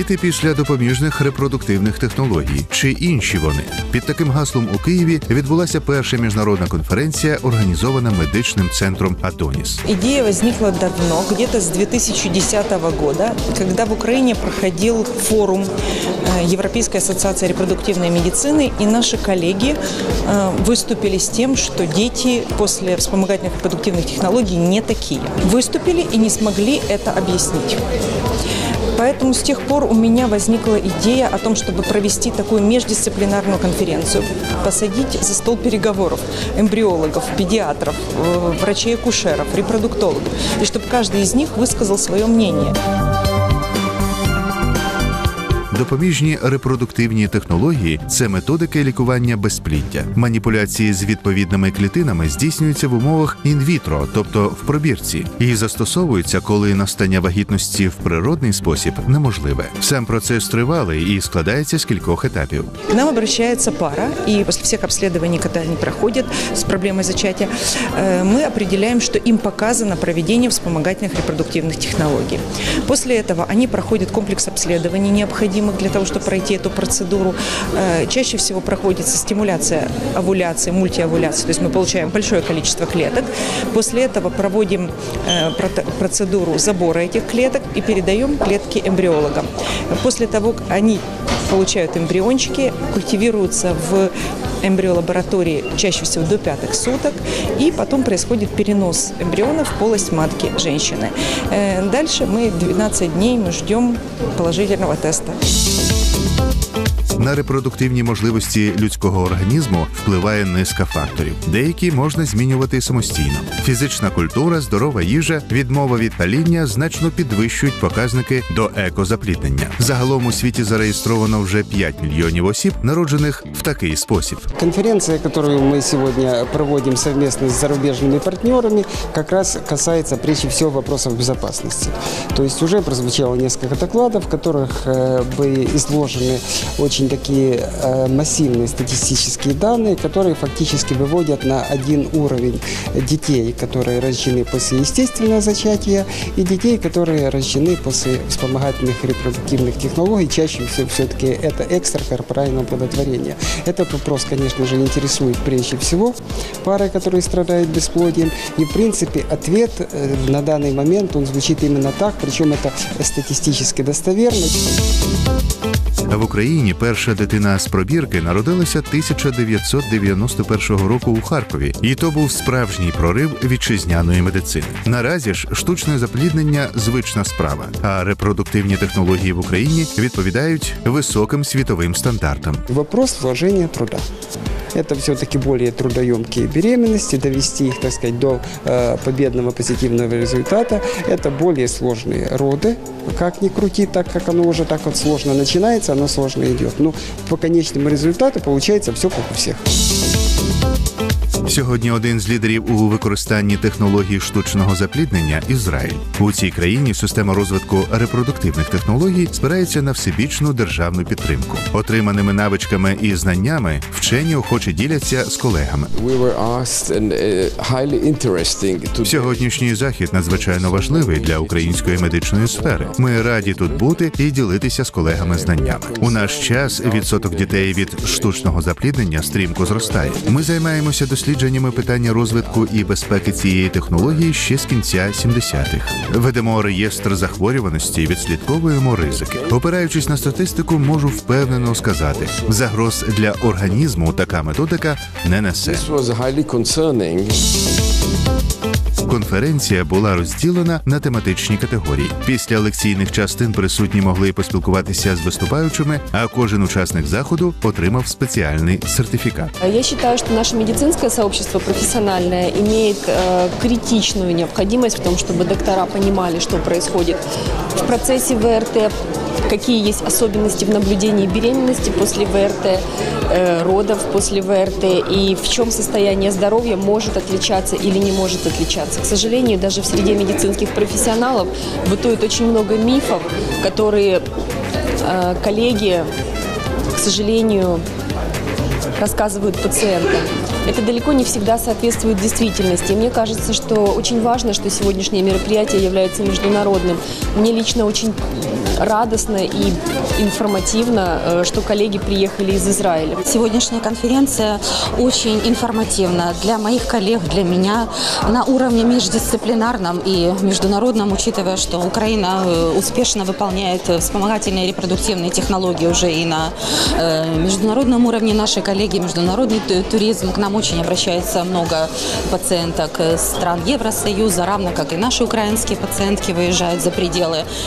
Діти після допоміжних репродуктивних технологій чи інші вони під таким гаслом у Києві відбулася перша міжнародна конференція, організована медичним центром Атоніс. Идея возникла давно, где-то с 2010 года, когда в Украине проходил форум э, Европейской ассоциации репродуктивной медицины, и наши коллеги э, выступили с тем, что дети после вспомогательных репродуктивных технологий не такие. Выступили и не смогли это объяснить. Поэтому с тех пор у меня возникла идея о том, чтобы провести такую междисциплинарную конференцию, посадить за стол переговоров эмбриологов, педиатров, э, врачей-акушеров, репродуктологов, и чтобы каждый из них высказал свое мнение. Допоміжні репродуктивні технології це методики лікування безпліддя. Маніпуляції з відповідними клітинами здійснюються в умовах інвітро, тобто в пробірці, і застосовуються, коли настання вагітності в природний спосіб неможливе. Сам процес тривалий і складається з кількох етапів. К нам обращается пара, и после всех обследований, когда они проходят с проблемой зачатия, э, мы определяем, что им показано проведение вспомогательных репродуктивных технологий. После этого они проходят комплекс обследований, необходимых для того, чтобы пройти эту процедуру. Э, Чаще всего проходится стимуляция овуляции, мультиовуляции, то есть мы получаем большое количество клеток. После этого проводим э, прото- процедуру забора этих клеток и передаем клетки эмбриологам. После того, как они получают эмбриончики, культивируются в эмбриолаборатории чаще всего до пятых суток, и потом происходит перенос эмбрионов в полость матки женщины. Э, Дальше мы 12 дней мы ждем положительного теста. На репродуктивні можливості людського організму впливає низка факторів. Деякі можна змінювати самостійно. Фізична культура, здорова їжа, відмова від паління значно підвищують показники до екозапліднення. Загалом у світі зареєстровано вже 5 мільйонів осіб, народжених в такий спосіб. Конференция, которую мы сегодня проводим совместно с зарубежными партнерами, как раз касается прежде всего вопросов безопасности. То есть уже прозвучало несколько докладов, в которых э, были изложены очень такие э, массивные статистические данные, которые фактически выводят на один уровень детей, которые рождены после естественного зачатия, и детей, которые рождены после вспомогательных репродуктивных технологий. Чаще всего все-таки это экстракорпоральное оплодотворение. Этот вопрос, конечно же, интересует прежде всего пары, которые страдают бесплодием. И, в принципе, ответ э, на данный момент, он звучит именно так, причем это статистически достоверно. В Україні перша дитина з пробірки народилася 1991 року у Харкові, і то був справжній прорив вітчизняної медицини. Наразі ж штучне запліднення звична справа, а репродуктивні технології в Україні відповідають високим світовим стандартам. Вопрос вложення труда Это все-таки более трудоемкие беременности, довести их, так сказать, до э, победного позитивного результата. Это более сложные роды, как ни крути, так как оно уже так вот сложно начинается, оно сложно идет. Но по конечному результату получается все как у всех. Сьогодні один з лідерів у використанні технологій штучного запліднення Ізраїль. У цій країні система розвитку репродуктивних технологій спирається на всебічну державну підтримку. Отриманими навичками і знаннями вчені охоче діляться з колегами. Uh, Сьогоднішній захід надзвичайно важливий для української медичної сфери. Ми раді тут бути і ділитися з колегами знаннями. У наш час відсоток дітей від штучного запліднення стрімко зростає. Ми займаємося дослідженнями питання розвитку і безпеки цієї технології ще з кінця 70-х. Ведемо реєстр захворюваності відслідковуємо ризики. Опираючись на статистику, можу впевнено сказати, загроз для організму така методика не несе. Конференція була розділена на тематичні категорії. Після лекційних частин присутні могли поспілкуватися з виступаючими, а кожен учасник заходу отримав спеціальний сертифікат. Я считаю, что наше медицинское сообщество профессиональное имеет э, критичную необходимость в том, чтобы доктора понимали, что происходит в процессе ВРТ, какие есть особенности в наблюдении беременности после ВРТ, э, родов после ВРТ и в чем состояние здоровья может отличаться или не может отличаться. К сожалению, даже в среде медицинских профессионалов бытует очень много мифов, которые э, коллеги, к сожалению, рассказывают пациентам. это далеко не всегда соответствует действительности. И мне кажется, что очень важно, что сегодняшнее мероприятие является международным. Мне лично очень радостно и информативно, э, что коллеги приехали из Израиля. Сегодняшняя конференция очень информативна для моих коллег, для меня на уровне междисциплинарном и международном, учитывая, что Украина э, успешно выполняет вспомогательные репродуктивные технологии уже и на э, международном уровне. Наши коллеги, международный ту- туризм, к нам очень обращается много пациенток стран Евросоюза, равно как и наши украинские пациентки выезжают за пределы.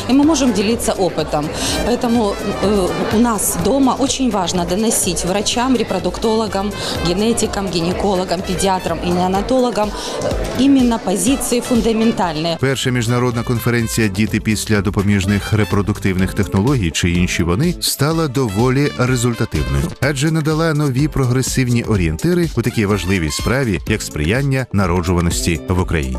И мы можем делиться опытом. Поэтому э, у нас дома очень важно доносить врачам, репродуктологам, генетикам, гинекологам, педиатрам и неонатологам э, именно позиции фундаментальные. Перша міжнародна конференція Діти після допоміжних репродуктивних технологій чи інші вони стала доволі результативною, адже надала нові прогресивні орієнтири у такій важливій справі, як сприяння народжуваності в Україні.